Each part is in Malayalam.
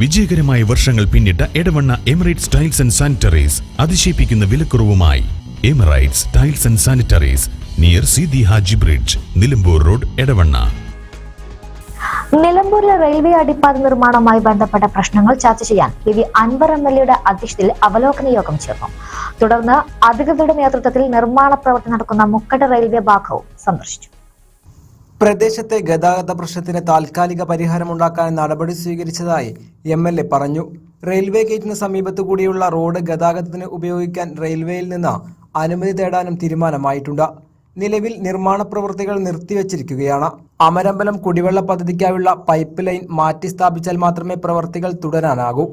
വിജയകരമായ വർഷങ്ങൾ പിന്നിട്ട Edavanna Emirates tiles and sanitaries അതിശയിപ്പിക്കുന്ന വിലക്കുറവുമായി. Emirates tiles and sanitaries near Sidi Haji bridge Nilambur road Edavanna. നിലമ്പൂരിലെ റെയിൽവേ അടിപ്പാത നിർമ്മാണവുമായി ബന്ധപ്പെട്ട പ്രശ്നങ്ങൾ ചർച്ച ചെയ്യാൻ P V Anvar M L എയുടെ അധ്യക്ഷതയിൽ അവലോകന യോഗം ചേർന്നു. തുടർന്ന് അധികൃതരുടെ നേതൃത്വത്തിൽ നിർമ്മാണ പ്രവർത്തനം നടക്കുന്ന മുക്കട റെയിൽവേ ഭാഗവും സന്ദർശിച്ചു. പ്രദേശത്തെ ഗതാഗത പ്രശ്നത്തിന് താൽക്കാലിക പരിഹാരമുണ്ടാക്കാൻ നടപടി സ്വീകരിച്ചതായി എം എൽ എ പറഞ്ഞു. റെയിൽവേ ഗേറ്റിന് സമീപത്തു കൂടിയുള്ള റോഡ് ഗതാഗതത്തിന് ഉപയോഗിക്കാൻ റെയിൽവേയിൽ നിന്ന് അനുമതി തേടാനും തീരുമാനമായിട്ടുണ്ട്. നിലവിൽ നിർമ്മാണ പ്രവൃത്തികൾ നിർത്തിവച്ചിരിക്കുകയാണ്. അമരമ്പലം കുടിവെള്ള പദ്ധതിക്കായുള്ള പൈപ്പ് ലൈൻ മാറ്റി സ്ഥാപിച്ചാൽ മാത്രമേ പ്രവൃത്തികൾ തുടരാനാകൂ.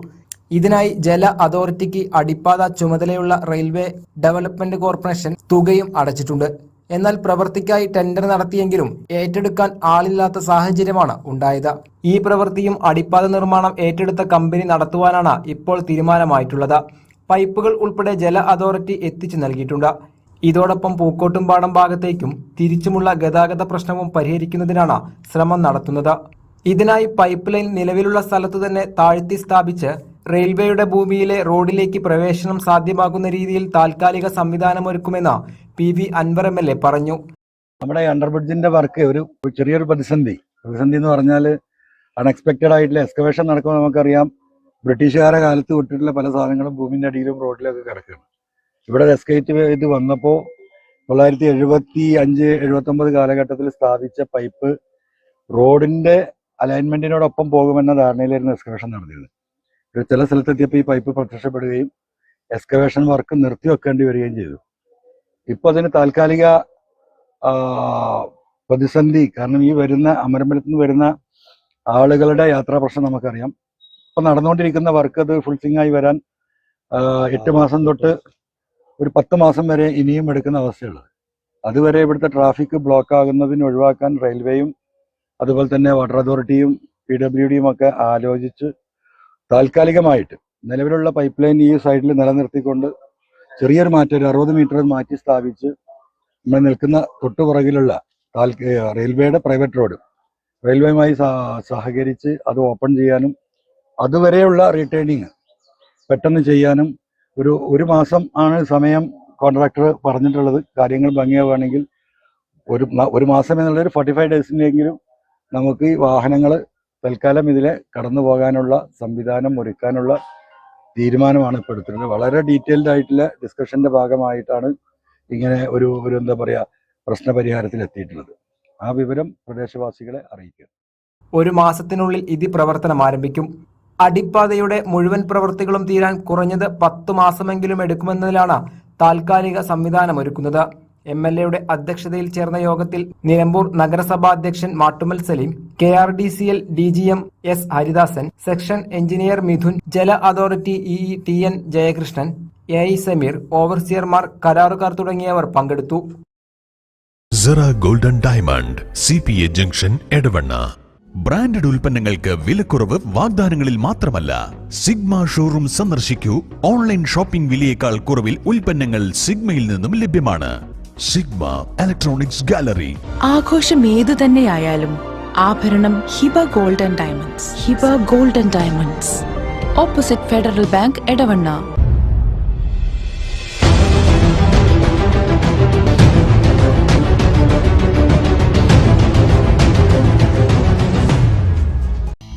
ഇതിനായി ജല അതോറിറ്റിക്ക് അടിപ്പാത ചുമതലയുള്ള റെയിൽവേ ഡെവലപ്മെന്റ് കോർപ്പറേഷൻ തുകയും അടച്ചിട്ടുണ്ട്. എന്നാൽ പ്രവൃത്തിക്കായി ടെൻഡർ നടത്തിയെങ്കിലും ഏറ്റെടുക്കാൻ ആളില്ലാത്ത സാഹചര്യമാണ് ഉണ്ടായത്. ഈ പ്രവൃത്തിയും അടിപ്പാത നിർമ്മാണം ഏറ്റെടുത്ത കമ്പനി നടത്തുവാനാണ് ഇപ്പോൾ തീരുമാനമായിട്ടുള്ളത്. പൈപ്പുകൾ ഉൾപ്പെടെ ജല അതോറിറ്റി എത്തിച്ചു നൽകിയിട്ടുണ്ട്. ഇതോടൊപ്പം പൂക്കോട്ടുംപാടം ഭാഗത്തേക്കും തിരിച്ചുമുള്ള ഗതാഗത പ്രശ്നവും പരിഹരിക്കുന്നതിനാണ് ശ്രമം നടത്തുന്നത്. ഇതിനായി പൈപ്പ് ലൈൻ നിലവിലുള്ള സ്ഥലത്തു തന്നെ താഴ്ത്തി സ്ഥാപിച്ച് റെയിൽവേയുടെ ഭൂമിയിലെ റോഡിലേക്ക് പ്രവേശനം സാധ്യമാക്കുന്ന രീതിയിൽ താൽക്കാലിക സംവിധാനമൊരുക്കുമെന്ന് P V Anvar M L A പറഞ്ഞു. നമ്മുടെ അണ്ടർബ്രിഡ്ജിന്റെ അണ്ടർ ബ്രിഡ്ജിന്റെ വർക്ക് ഒരു ചെറിയൊരു പ്രതിസന്ധി. പ്രതിസന്ധി എന്ന് പറഞ്ഞാൽ അൺഎക്സ്പെക്റ്റഡ് ആയിട്ടുള്ള എക്സ്കവേഷൻ നടക്കുമ്പോൾ നമുക്കറിയാം. ബ്രിട്ടീഷുകാരെ കാലത്ത് വിട്ടിട്ടുള്ള പല സാധനങ്ങളും ഭൂമിന്റെ അടിയിലും റോഡിലൊക്കെ കിടക്കുകയാണ്. ഇവിടെ എസ്കേറ്റ് ഇത് വന്നപ്പോൾ തൊള്ളായിരത്തി എഴുപത്തി അഞ്ച് എഴുപത്തി ഒമ്പത് കാലഘട്ടത്തിൽ സ്ഥാപിച്ച പൈപ്പ് റോഡിന്റെ അലൈൻമെന്റിനോടൊപ്പം പോകുമെന്ന ധാരണയിലായിരുന്നു എക്സ്കവേഷൻ നടന്നിരുന്നത്. ഒരു ചില സ്ഥലത്തെത്തിയപ്പോൾ ഈ പൈപ്പ് പ്രത്യക്ഷപ്പെടുകയും എക്സ്കവേഷൻ വർക്ക് നിർത്തി വെക്കേണ്ടി വരികയും ചെയ്തു. ഇപ്പൊ അതിന് താൽക്കാലിക പ്രതിസന്ധി കാരണം ഈ വരുന്ന അമരമ്പലത്തിൽ നിന്ന് വരുന്ന ആളുകളുടെ യാത്രാ പ്രശ്നം നമുക്കറിയാം. ഇപ്പൊ നടന്നുകൊണ്ടിരിക്കുന്ന വർക്ക് അത് ഫുൾ ആയി വരാൻ എട്ട് മാസം തൊട്ട് ഒരു പത്ത് മാസം വരെ ഇനിയും എടുക്കുന്ന അവസ്ഥയുള്ളത്. അതുവരെ ഇവിടുത്തെ ട്രാഫിക് ബ്ലോക്ക് ആകുന്നതിന് ഒഴിവാക്കാൻ റെയിൽവേയും അതുപോലെ തന്നെ വാട്ടർ അതോറിറ്റിയും പി ഡബ്ല്യു ഡിയും ഒക്കെ ആലോചിച്ച് താൽക്കാലികമായിട്ട് നിലവിലുള്ള പൈപ്പ് ലൈൻ ഈ സൈഡിൽ നിലനിർത്തിക്കൊണ്ട് ചെറിയൊരു മാറ്റം ഒരു അറുപത് മീറ്റർ മാറ്റി സ്ഥാപിച്ച് നമ്മൾ നിൽക്കുന്ന തൊട്ടുപുറകിലുള്ള റെയിൽവേയുടെ പ്രൈവറ്റ് റോഡ് റെയിൽവേയുമായി സഹകരിച്ച് അത് ഓപ്പൺ ചെയ്യാനും അതുവരെയുള്ള റീറ്റേണിങ് പെട്ടെന്ന് ചെയ്യാനും ഒരു ഒരു മാസം ആണ് സമയം കോൺട്രാക്ടർ പറഞ്ഞിട്ടുള്ളത്. കാര്യങ്ങൾ ഭംഗിയാവുകയാണെങ്കിൽ ഒരു ഒരു മാസം എന്നുള്ള ഒരു ഫോർട്ടി ഫൈവ് ഡേയ്സിനെങ്കിലും നമുക്ക് ഈ വാഹനങ്ങൾ തൽക്കാലം ഇതിലെ കടന്നു പോകാനുള്ള സംവിധാനം ഒരുക്കാനുള്ള തീരുമാനമാണ് ഇപ്പോൾ എടുത്തിരുന്നത് വളരെ ഡീറ്റെയിൽഡ് ആയിട്ടുള്ള ഡിസ്കഷന്റെ ഭാഗമായിട്ടാണ് ഇങ്ങനെ ഒരു ഒരു എന്താ പറയാ പ്രശ്നപരിഹാരത്തിൽ എത്തിയിട്ടുള്ളത്. ആ വിവരം പ്രദേശവാസികളെ അറിയിക്കുക. ഒരു മാസത്തിനുള്ളിൽ ഇത് പ്രവർത്തനം ആരംഭിക്കും. അടിപ്പാതയുടെ മുഴുവൻ പ്രവൃത്തികളും തീരാൻ കുറഞ്ഞത് പത്തു മാസമെങ്കിലും എടുക്കുമെന്നതിലാണ് താൽക്കാലിക സംവിധാനം ഒരുക്കുന്നത്. എം എൽ എയുടെ അധ്യക്ഷതയിൽ ചേർന്ന യോഗത്തിൽ നിലമ്പൂർ നഗരസഭാ അധ്യക്ഷൻ Mattummal Saleem K R D C L D G M S Haridasan section engineer Mithun ജല authority E T N Jayakrishnan A I Sameer ഓവർസിയർമാർ കരാറുകാർ തുടങ്ങിയവർ പങ്കെടുത്തു. Sera golden diamond C P A junction Edavanna. Branded ഉൽപ്പന്നങ്ങൾക്ക് വിലക്കുറവ് വാഗ്ദാനങ്ങളിൽ മാത്രമല്ല. സിഗ്മ ഷോറൂം സന്ദർശിക്കൂ. ഓൺലൈൻ ഷോപ്പിംഗ് വിലയേക്കാൾ കുറവിൽ ഉൽപ്പന്നങ്ങൾ സിഗ്മയിൽ നിന്നും ലഭ്യമാണ്. സിഗ്മ ഇലക്ട്രോണിക്സ് ഗാലറി ആഘോഷം ഏതു തന്നെയായാലും ആഭരണം Hiba golden diamonds. Hiba golden diamonds. Opposite Federal Bank Edavanna.